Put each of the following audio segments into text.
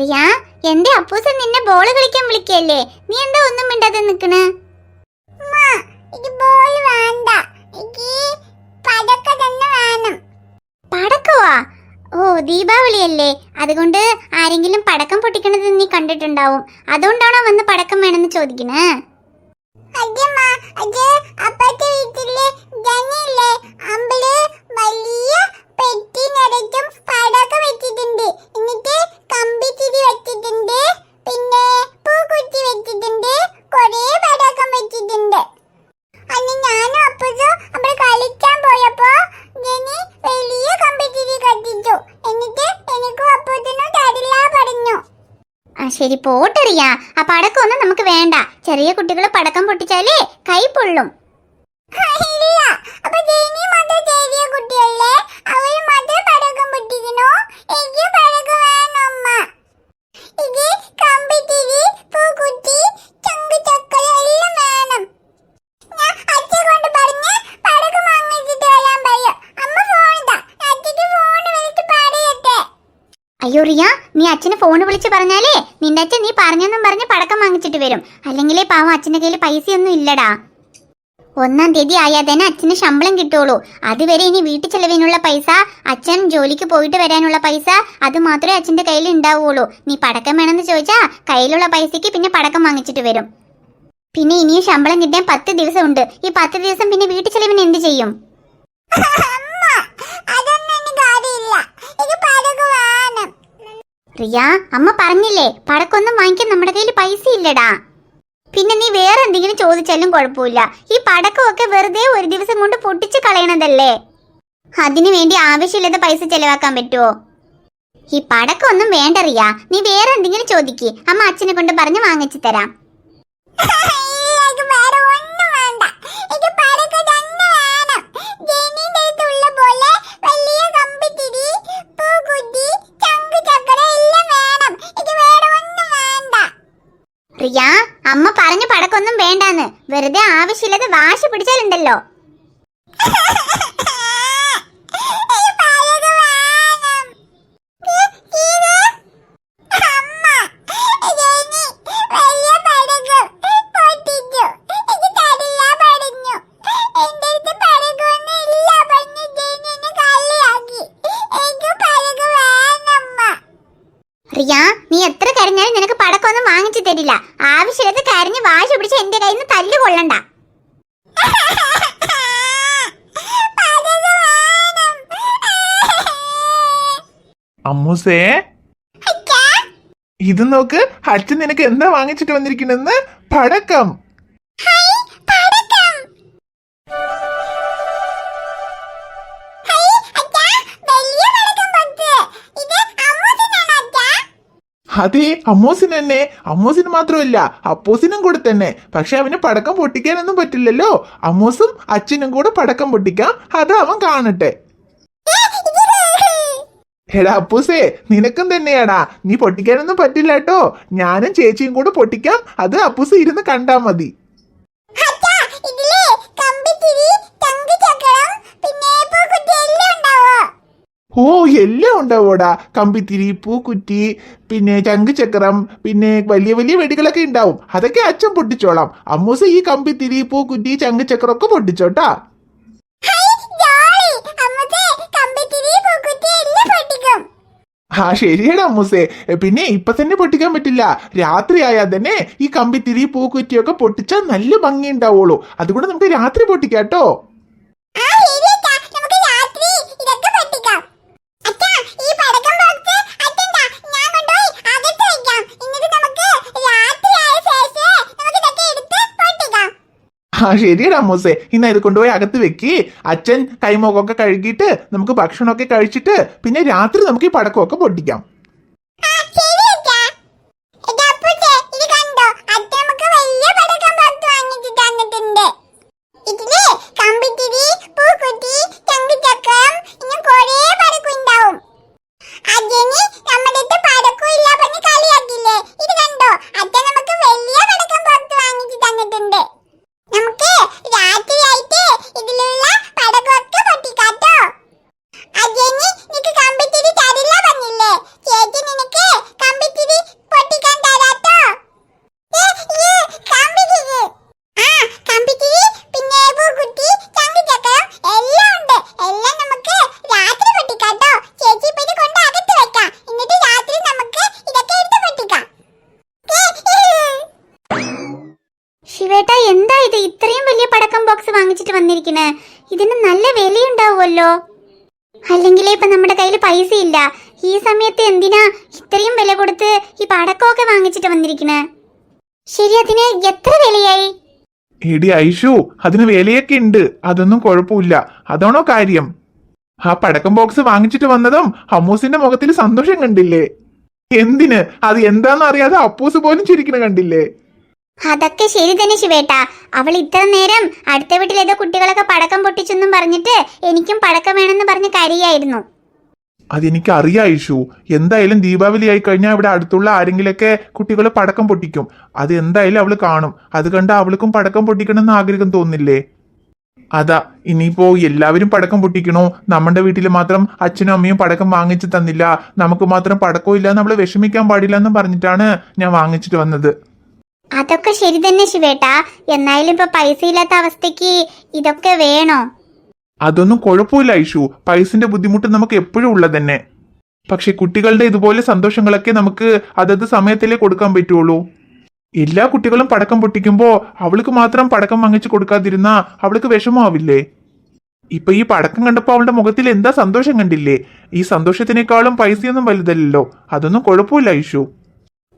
റിയ എന്റെ അപ്പൂസൻ നിന്നെ ബോൾ കളിക്കാൻ വിളിക്കല്ലേ? നീ എന്താ ഒന്നും മിണ്ടാതെ നിക്കണ്? പടക്കവാ? ഓ ദീപാവലിയല്ലേ അതുകൊണ്ട് ആരെങ്കിലും പടക്കം പൊട്ടിക്കണത് നീ കണ്ടിട്ടുണ്ടാവും. അതുകൊണ്ടാണോ വന്ന് പടക്കം വേണമെന്ന് ചോദിക്കണേ? അപ്പത്തെ വീട്ടിലെ ജനില്ലേ അമ്പൽ വലിയ പെട്ടി നിറച്ചും പടക്കം വെച്ചിട്ടുണ്ട്. എന്നിട്ട് കമ്പിത്തിരി തിരി വെച്ചിട്ടുണ്ട്. പിന്നെ പൂക്കുറ്റി വെച്ചിട്ടുണ്ട്. കൊറേ പടക്കം വെച്ചിട്ടുണ്ട്. അന്ന് ഞാനും അപ്പുസും അവിടെ കളിക്കാൻ പോയപ്പോ ജനി വലിയ കമ്പിത്തിരി തിരി കത്തിച്ചു. എന്നിട്ട് എനിക്കും അപ്പൂസിനും തരില്ല പറഞ്ഞു ആ ശരി പോട്ടറിയാ. ആ പടക്കമൊന്നും നമുക്ക് വേണ്ട. ചെറിയ കുട്ടികൾ പടക്കം പൊട്ടിച്ചാലേ കൈ പൊള്ളും. അപ്പൊ കുട്ടിയല്ലേ? അവൾ മത പടക്കം പൊട്ടിക്കണോ എനിക്ക് പടക്കം വേണം അമ്മ. ഇത് കമ്പിത്തിരി പൂക്കുറ്റി ചങ്ക് ചക്കര എല്ലാം വേണം. ഞാൻ കൊണ്ട് പടക്കം വാങ്ങിച്ചിട്ട് അമ്മ ഫോൺ അയ്യോ റിയ നീ അച്ഛന് ഫോൺ വിളിച്ച് പറഞ്ഞാലേ നിന്റെ അച്ഛൻ നീ പറഞ്ഞെന്നും പറഞ്ഞ് പടക്കം വാങ്ങിച്ചിട്ട് വരും. അല്ലെങ്കിലേ പാവം അച്ഛന്റെ കയ്യിൽ പൈസയൊന്നും ഇല്ലടാ. ഒന്നാം തീയതി ആയാൽ തന്നെ അച്ഛന് ശമ്പളം കിട്ടുള്ളൂ. അതുവരെ ഇനി വീട്ടു ചെലവിനുള്ള പൈസ അച്ഛൻ ജോലിക്ക് പോയിട്ട് വരാനുള്ള പൈസ അത് മാത്രമേ അച്ഛന്റെ കയ്യിൽ ഉണ്ടാവുള്ളൂ നീ പടക്കം വേണമെന്ന് ചോദിച്ചാ കയ്യിലുള്ള പൈസയ്ക്ക് പിന്നെ പടക്കം വാങ്ങിച്ചിട്ട് വരും. പിന്നെ ഇനിയും ശമ്പളം കിട്ടാൻ പത്ത് ദിവസം ഉണ്ട് ഈ പത്ത് ദിവസം പിന്നെ വീട്ടു ചെലവിന് എന്ത് ചെയ്യും? റിയ അമ്മ പറഞ്ഞില്ലേ പടക്കൊന്നും വാങ്ങിക്കാൻ നമ്മുടെ കയ്യിൽ പൈസ ഇല്ലടാ പിന്നെ നീ വേറെ എന്തെങ്കിലും ചോദിച്ചാലും കുഴപ്പമില്ല. ഈ പടക്കമൊക്കെ വെറുതെ ഒരു ദിവസം കൊണ്ട് പൊട്ടിച്ച് കളയണതല്ലേ? അതിനു വേണ്ടി ആവശ്യമില്ലാത്ത പൈസ ചെലവാക്കാൻ പറ്റുമോ ഈ പടക്കമൊന്നും വേണ്ട റിയ നീ വേറെ എന്തെങ്കിലും ചോദിക്ക്. അമ്മ അച്ഛനെ കൊണ്ട് പറഞ്ഞ് വാങ്ങിച്ചു തരാം. റിയ അമ്മ പറഞ്ഞ പടക്കൊന്നും വേണ്ടാന്ന്. വെറുതെ ആവശ്യമില്ലാതെ വാശി പിടിച്ചാലുണ്ടല്ലോ. റിയ നീ എത്ര കരഞ്ഞാലും നിനക്ക് പടക്കമൊന്നും വാങ്ങിച്ചു തരില്ല ആവശ്യമില്ലാത്ത കരഞ്ഞ് വാശി പിടിച്ച് എന്റെ കയ്യിൽ നിന്ന് തല്ല് കൊള്ളണ്ട. അമ്മൂസേ? ഇത് നോക്ക് അച്ഛൻ നിനക്ക് എന്താ വാങ്ങിച്ചിട്ട് വന്നിരിക്കണെന്ന് പടക്കം. അതെ അമ്മോസിന് തന്നെ അമ്മോസിന് മാത്രമല്ല അപ്പോസിനും കൂടെ തന്നെ. പക്ഷെ അവന് പടക്കം പൊട്ടിക്കാനൊന്നും പറ്റില്ലല്ലോ. അമ്മോസും അച്ഛനും കൂടെ പടക്കം പൊട്ടിക്കാം. അത് അവൻ കാണട്ടെ. എടാ അപ്പൂസേ നിനക്കും തന്നെയാടാ. നീ പൊട്ടിക്കാനൊന്നും പറ്റില്ല കേട്ടോ. ഞാനും ചേച്ചിയും കൂടെ പൊട്ടിക്കാം. അത് അപ്പൂസ് ഇരുന്ന് കണ്ടാ മതി. ഓ എല്ലാം ഉണ്ടാവോടാ കമ്പിത്തിരി പൂക്കുറ്റി പിന്നെ ചങ്കുചക്രം പിന്നെ വലിയ വലിയ വെടികളൊക്കെ ഉണ്ടാവും. അതൊക്കെ അച്ഛൻ പൊട്ടിച്ചോളാം. അമ്മൂസ ഈ കമ്പിത്തിരി പൂക്കുറ്റി ചങ്കുചക്രം ഒക്കെ പൊട്ടിച്ചോട്ടാ. ആ ശരിയാണ് അമ്മൂസേ. പിന്നെ ഇപ്പൊ തന്നെ പൊട്ടിക്കാൻ പറ്റില്ല. രാത്രി ആയാൽ തന്നെ ഈ കമ്പിത്തിരി പൂക്കുറ്റിയൊക്കെ പൊട്ടിച്ചാൽ നല്ല ഭംഗി ഉണ്ടാവുള്ളൂ. അതുകൊണ്ട് നമുക്ക് രാത്രി പൊട്ടിക്കാം ആ ശരിയടാ അമ്മൂസേ ഇന്ന് ഇത് കൊണ്ടുപോയി അകത്ത് വെക്കി. അച്ഛൻ കൈമുഖമൊക്കെ കഴുകിയിട്ട് നമുക്ക് ഭക്ഷണമൊക്കെ കഴിച്ചിട്ട് പിന്നെ രാത്രി നമുക്ക് ഈ പടക്കമൊക്കെ പൊട്ടിക്കാം ഇതിൽ കമ്പിത്തിരി പൂക്കുറ്റി ചങ്കുചക്രം ഇങ്ങനെ കൊറേ പടക്കം ഉണ്ടാവും അതിന് നമ്മുടെ അടുത്ത് പടക്കം ഇല്ല പറഞ്ഞ് കളിയാക്കില്ലേ ഇത് കണ്ടോ അച്ഛൻ നമുക്ക് വലിയ പടക്കം പുറത്ത് വാങ്ങിച്ചു തന്നിട്ടുണ്ട് നമുക്ക് രാത്രിയായിട്ട് ഇതിലുള്ള പടക്കമൊക്കെ പൊട്ടിക്കാട്ടോ അജനി നിനക്ക് കമ്പിത്തിരി തരില്ല പറഞ്ഞില്ലേ വന്നിരിക്കണേ ഇതിന് നല്ല വിലയുണ്ടാവുമല്ലോ. അല്ലെങ്കിലേ ഇപ്പൊ നമ്മുടെ കയ്യിൽ പൈസ ഇല്ല ഈ സമയത്ത് എന്തിനാ ഇത്രയും വില കൊടുത്ത് ഈ പടക്കമൊക്കെ വാങ്ങിച്ചിട്ട് വന്നിരിക്കണേ ശരി അതിന് എത്ര വിലയായി? എടി ഐഷു അതിന് വിലയൊക്കെ ഉണ്ട്. അതൊന്നും കുഴപ്പമില്ല. അതാണോ കാര്യം? ആ പടക്കം ബോക്സ് വാങ്ങിച്ചിട്ട് വന്നതും അമ്മൂസിന്റെ മുഖത്തിൽ സന്തോഷം കണ്ടില്ലേ? എന്തിന്? അത് എന്താന്ന് അറിയാതെ അപ്പൂസ് പോലും ചിരിക്കണ കണ്ടില്ലേ? അതൊക്കെ ശരി തന്നെ ശിവേട്ട അവൾ ഇത്ര നേരം അടുത്ത വീട്ടിൽ ഏതോ കുട്ടികളൊക്കെ പടക്കം പൊട്ടിച്ചെന്നും പറഞ്ഞിട്ട് എനിക്കും പടക്കം വേണമെന്ന് പറഞ്ഞ് കരിയായിരുന്നു. അതെനിക്ക് അറിയാം എന്തായാലും ദീപാവലി ആയി കഴിഞ്ഞാൽ ഇവിടെ അടുത്തുള്ള ആരെങ്കിലൊക്കെ കുട്ടികൾ പടക്കം പൊട്ടിക്കും. അത് എന്തായാലും അവൾ കാണും. അത് കണ്ട അവൾക്കും പടക്കം പൊട്ടിക്കണം എന്ന് ആഗ്രഹം തോന്നില്ലേ? അതാ ഇനിയിപ്പോ എല്ലാവരും പടക്കം പൊട്ടിക്കണോ? നമ്മുടെ വീട്ടിൽ മാത്രം അച്ഛനും അമ്മയും പടക്കം വാങ്ങിച്ചു തന്നില്ല. നമുക്ക് മാത്രം പടക്കവും ഇല്ല നമ്മൾ വിഷമിക്കാൻ പാടില്ല എന്ന് പറഞ്ഞിട്ടാണ് ഞാൻ വാങ്ങിച്ചിട്ട് വന്നത്. അതൊക്കെ ശരി തന്നെ ശിവേട്ടാ. എന്നാലും ഇപ്പൊ പൈസ ഇല്ലാത്ത അവസ്ഥയ്ക്ക് ഇതൊക്കെ വേണോ? അതൊന്നും കുഴപ്പമില്ല ഐഷു പൈസന്റെ ബുദ്ധിമുട്ട് നമുക്ക് എപ്പോഴും ഉള്ളത് തന്നെ. പക്ഷെ കുട്ടികളുടെ ഇതുപോലെ സന്തോഷങ്ങളൊക്കെ നമുക്ക് അതത് സമയത്തിലേ കൊടുക്കാൻ പറ്റുള്ളൂ. എല്ലാ കുട്ടികളും പടക്കം പൊട്ടിക്കുമ്പോ അവൾക്ക് മാത്രം പടക്കം വാങ്ങിച്ചു കൊടുക്കാതിരുന്നാ അവൾക്ക് വിഷമാവില്ലേ ഇപ്പൊ ഈ പടക്കം കണ്ടപ്പോ അവളുടെ മുഖത്തിൽ എന്താ സന്തോഷം കണ്ടില്ലേ? ഈ സന്തോഷത്തിനേക്കാളും പൈസയൊന്നും വലുതല്ലല്ലോ. അതൊന്നും കുഴപ്പമില്ല ഐഷു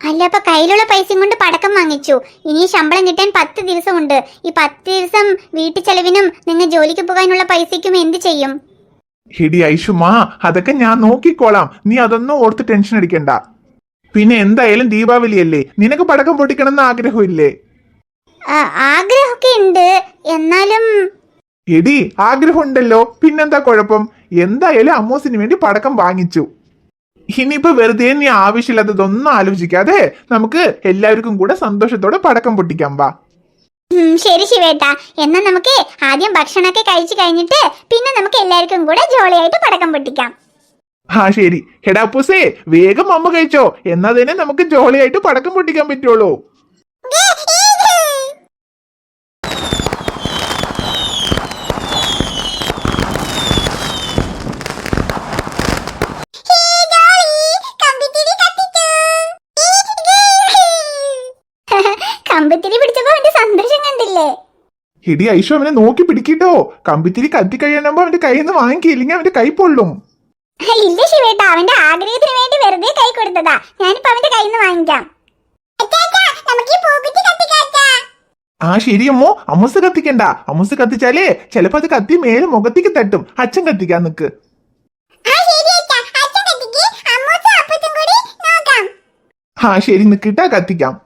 അല്ല അപ്പൊ കയ്യിലുള്ള പൈസയും കൊണ്ട് പടക്കം വാങ്ങിച്ചു. ഇനി ശമ്പളം കിട്ടാൻ പത്ത് ദിവസമുണ്ട്. ഈ പത്ത് ദിവസം വീട്ടു ചെലവിനും നിങ്ങൾ ജോലിക്ക് പോകാനുള്ള പൈസയ്ക്കും എന്ത് ചെയ്യും? ഹിടി ഐഷുമാ അതൊക്കെ ഞാൻ നോക്കിക്കോളാം. നീ അതൊന്നും ഓർത്ത് ടെൻഷൻ അടിക്കണ്ട. പിന്നെ എന്തായാലും ദീപാവലി അല്ലേ നിനക്ക് പടക്കം പൊട്ടിക്കണമെന്ന് ആഗ്രഹമില്ലേ? ആഗ്രഹമൊക്കെ ഉണ്ട്. എന്നാലും എടി ആഗ്രഹമുണ്ടല്ലോ. പിന്നെന്താ കുഴപ്പം? എന്തായാലും അമ്മൂസിന് വേണ്ടി പടക്കം വാങ്ങിച്ചു. ഇനിയിപ്പോ വെറുതെ നീ ആവശ്യമില്ലാത്തതൊന്നും ആലോചിക്കാതെ നമുക്ക് എല്ലാവർക്കും കൂടെ സന്തോഷത്തോടെ പടക്കം പൊട്ടിക്കാം വാ. ശരി ശിവേട്ട. എന്നാ നമുക്ക് ആദ്യം ഭക്ഷണമൊക്കെ കഴിച്ചു കഴിഞ്ഞിട്ട് പിന്നെ നമുക്ക് എല്ലാവർക്കും കൂടെ ജോളിയായിട്ട് പടക്കം പൊട്ടിക്കാം. ആ ശരി. ഹെഡാപ്പൂസേ വേഗം അമ്മ കഴിച്ചോ. എന്നാ തന്നെ നമുക്ക് ജോളിയായിട്ട് പടക്കം പൊട്ടിക്കാൻ പറ്റുള്ളൂ. കമ്പിത്തിരി പിടിച്ചപ്പോ അവന്റെ സന്തോഷം കണ്ടില്ലേ? എടി ഐഷു അവനെ നോക്കി പിടിക്കിട്ടോ. കമ്പിത്തിരി കത്തി കഴിയണമ്പോ അവന്റെ കയ്യിൽ നിന്ന് വാങ്ങിക്കില്ലെങ്കിൽ അവന്റെ കൈ പൊള്ളും. ഇല്ല ശിവേട്ട അവന്റെ ആഗ്രഹത്തിന് വേണ്ടി വെറുതെ കൈ കൊടുത്തതാ. ഞാനിപ്പോ അവന്റെ കയ്യിൽ നിന്ന് വാങ്ങിക്കാം ആ ശരി അമ്മോ. അമ്മൂസ് കത്തിക്കണ്ട. അമ്മസ് കത്തിച്ചാലേ ചിലപ്പോ അത് കത്തി മേലെ മുഖത്തേക്ക് തട്ടും. അച്ഛൻ കത്തിക്കാൻ നിക്ക്. ആ ശരി നിക്കിട്ടാ കത്തിക്കാം.